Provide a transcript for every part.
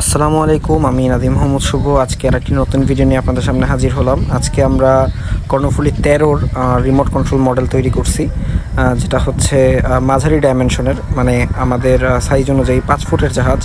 আসসালামু আলাইকুম, আমি নাদিম মোহাম্মদ শুভ। আজকে আর একটি নতুন ভিডিও নিয়ে আপনাদের সামনে হাজির হলাম। আজকে আমরা কর্ণফুলি তেরোর রিমোট কন্ট্রোল মডেল তৈরি করছি যেটা হচ্ছে মাঝারি ডাইমেনশনের মানে আমাদের সাইজ অনুযায়ী পাঁচ ফুটের জাহাজ।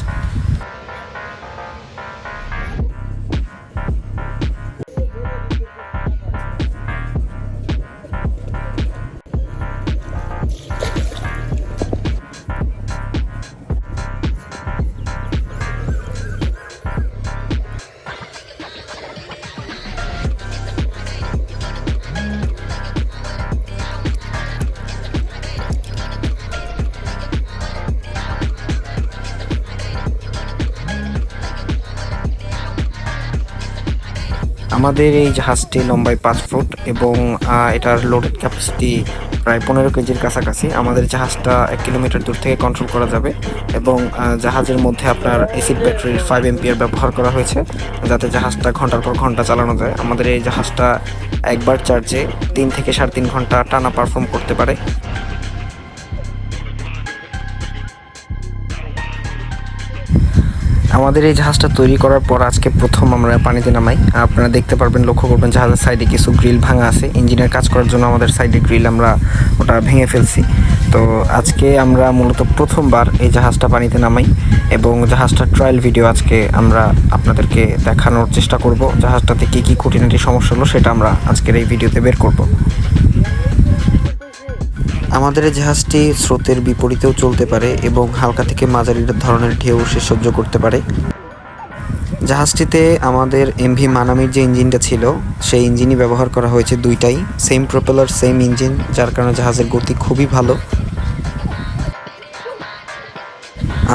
আমাদের এই জাহাজটি লম্বায় পাঁচ ফুট এবং এটার লোডেড ক্যাপাসিটি প্রায় পনেরো কেজির কাছাকাছি। আমাদের জাহাজটা এক কিলোমিটার দূর থেকে কন্ট্রোল করা যাবে এবং জাহাজের মধ্যে আপনার এসিড ব্যাটারির ফাইভ এমপিয়ার ব্যবহার করা হয়েছে যাতে জাহাজটা ঘণ্টার পর ঘণ্টা চালানো যায়। আমাদের এই জাহাজটা একবার চার্জে তিন থেকে সাড়ে তিন ঘণ্টা টানা পারফর্ম করতে পারে। আমাদের এই জাহাজটা তৈরি করার পর আজকে প্রথম আমরা পানিতে নামাই। আপনারা দেখতে পারবেন, লক্ষ্য করবেন জাহাজের সাইডে কিছু গ্রিল ভাঙা আছে। ইঞ্জিনের কাজ করার জন্য আমাদের সাইডে গ্রিল আমরা ওটা ভেঙে ফেলছি। তো আজকে আমরা মূলত প্রথমবার এই জাহাজটা পানিতে নামাই এবং জাহাজটার ট্রায়াল ভিডিও আজকে আমরা আপনাদেরকে দেখানোর চেষ্টা করব, জাহাজটাতে কী কী খুঁটিনাটি সমস্যা হলো সেটা আমরা আজকের এই ভিডিওতে বের করব। আমাদের এই জাহাজটি স্রোতের বিপরীতেও চলতে পারে এবং হালকা থেকে মাঝারি ধরনের ঢেউ সে সহ্য করতে পারে। জাহাজটিতে আমাদের এমভি মানামির যে ইঞ্জিনটা ছিল, সেই ইঞ্জিনই ব্যবহার করা হয়েছে দুইটাই। সেম প্রপেলার সেম ইঞ্জিন যার কারণে জাহাজের গতি খুবই ভালো।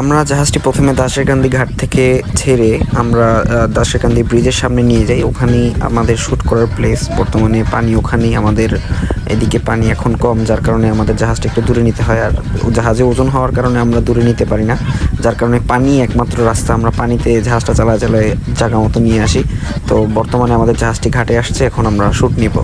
আমরা জাহাজটি প্রথমে দাসেরকান্দি ঘাট থেকে ছেড়ে আমরা দাসেরকান্দি ব্রিজের সামনে নিয়ে যাই। ওখানেই আমাদের শ্যুট করার প্লেস বর্তমানে পানি ওখানেই, আমাদের এদিকে পানি এখন কম, যার কারণে আমাদের জাহাজটা একটু দূরে নিতে হয়। আর জাহাজে ওজন হওয়ার কারণে আমরা দূরে নিতে পারি না। যার কারণে পানি একমাত্র রাস্তা। আমরা পানিতে জাহাজটা চালায় চালায় জায়গা মতো নিয়ে আসি। তো বর্তমানে আমাদের জাহাজটি ঘাটে আসছে। এখন আমরা শ্যুট নিব।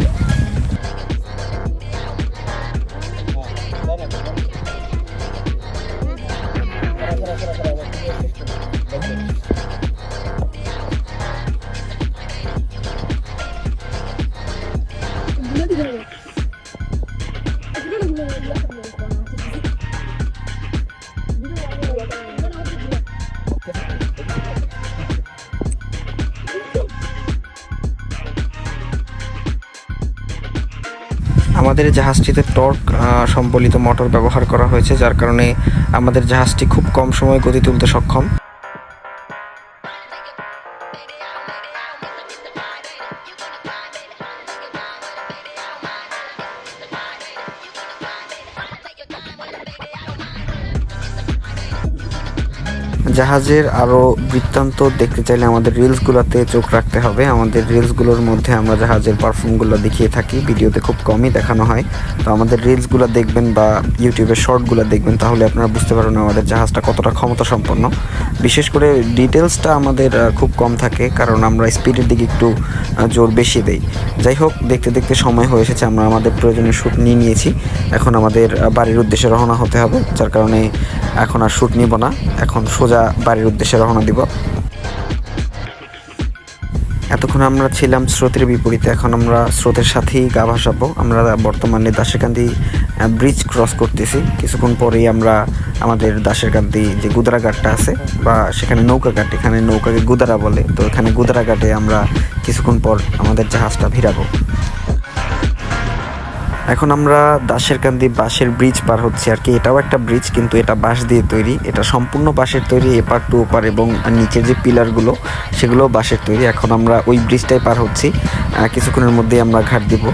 আমাদের জাহাজটিতে টর্ক সম্বলিত মোটর ব্যবহার করা হয়েছে, যার কারণে আমাদের জাহাজটি খুব কম সময়ে গতি তুলতে সক্ষম। জাহাজের আরও বৃত্তান্ত দেখতে চাইলে আমাদের রিলসগুলোতে চোখ রাখতে হবে। আমাদের রিলসগুলোর মধ্যে আমরা জাহাজের পারফর্মগুলো দেখিয়ে থাকি। ভিডিওতে খুব কমই দেখানো হয়। তো আমাদের রিলসগুলো দেখবেন বা ইউটিউবের শর্টগুলো দেখবেন, তাহলে আপনারা বুঝতে পারবেন আমাদের জাহাজটা কতটা ক্ষমতা সম্পন্ন বিশেষ করে ডিটেলসটা আমাদের খুব কম থাকে, কারণ আমরা স্পিডের দিকে একটু জোর বেশি দেই। যাই হোক, দেখতে দেখতে সময় হয়ে এসেছে, আমরা আমাদের প্রয়োজনীয় শ্যুট নিয়ে নিয়েছি। এখন আমাদের বাড়ির উদ্দেশ্যে রওনা হতে হবে, যার কারণে এখন আর শ্যুট নিব না। এখন সোজা বাড়ির উদ্দেশ্যে রওনা দিব। এতক্ষণ আমরা ছিলাম স্রোতের বিপরীতে। এখন আমরা স্রোতের সাথেই গা ভাসাবো। আমরা বর্তমানে দাসেরকান্দি ব্রিজ ক্রস করতেছি। কিছুক্ষণ পরেই আমরা আমাদের দাসেরকান্দি যে গুদারা ঘাটটা আছে, বা সেখানে নৌকা ঘাট এখানে নৌকাকে গুদারা বলে। তো এখানে গুদারা ঘাটে আমরা কিছুক্ষণ পর আমাদের জাহাজটা ভিড়াবো। এখন আমরা দাসেরকান্দি বাঁশের ব্রিজ পার হচ্ছে আর কি। এটাও একটা ব্রিজ কিন্তু এটা বাঁশ দিয়ে তৈরি। এটা সম্পূর্ণ বাঁশের তৈরি, এপার টু ওপার এবং নিচের যে পিলারগুলো সেগুলো বাঁশের তৈরি। এখন আমরা ওই ব্রিজটাই পার হচ্ছি। কিছুক্ষণের মধ্যেই আমরা ঘাট দিব।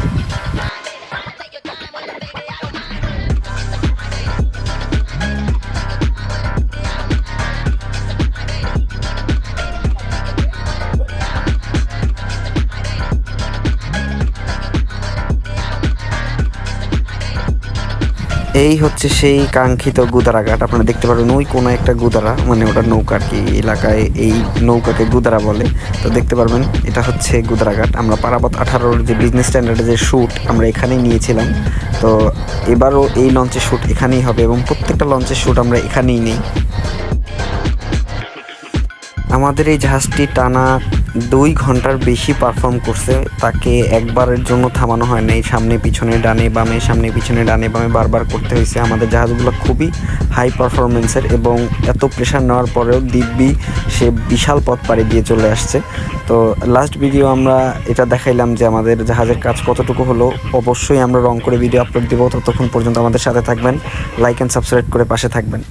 এই হচ্ছে সেই কাঙ্ক্ষিত গুদারা ঘাট। আপনারা দেখতে পারবেন ওই কোনো একটা গুদারা মানে ওটা নৌকা কি, এলাকায় এই নৌকাকে গুদারা বলে। তো দেখতে পারবেন, এটা হচ্ছে গুদারা ঘাট। আমরা পারাবত আঠারোর যে বিজনেস স্ট্যান্ডার্ডের যে শ্যুট আমরা এখানেই নিয়েছিলাম। তো এবারও এই লঞ্চের শ্যুট এখানেই হবে এবং প্রত্যেকটা লঞ্চের শ্যুট আমরা এখানেই নিই। আমাদের এই জাহাজটি টানা দুই ঘণ্টার বেশি পারফর্ম করছে। তাকে একবারের জন্য থামানো হয় নাই। সামনে পিছনে ডানে বামে, সামনে পিছনে ডানে বামে বারবার করতে হয়েছে। আমাদের জাহাজগুলো খুবই হাই পারফরমেন্সের এবং এত প্রেশার নেওয়ার পরেও দিব্যি সে বিশাল পথ পাড়ি দিয়ে চলে আসছে। তো লাস্ট ভিডিও আমরা এটা দেখাইলাম যে আমাদের জাহাজের কাজ কতটুকু হলো। অবশ্যই আমরা রং করে ভিডিও আপলোড দেবো। ততক্ষণ পর্যন্ত আমাদের সাথে থাকবেন। লাইক অ্যান্ড সাবস্ক্রাইব করে পাশে থাকবেন।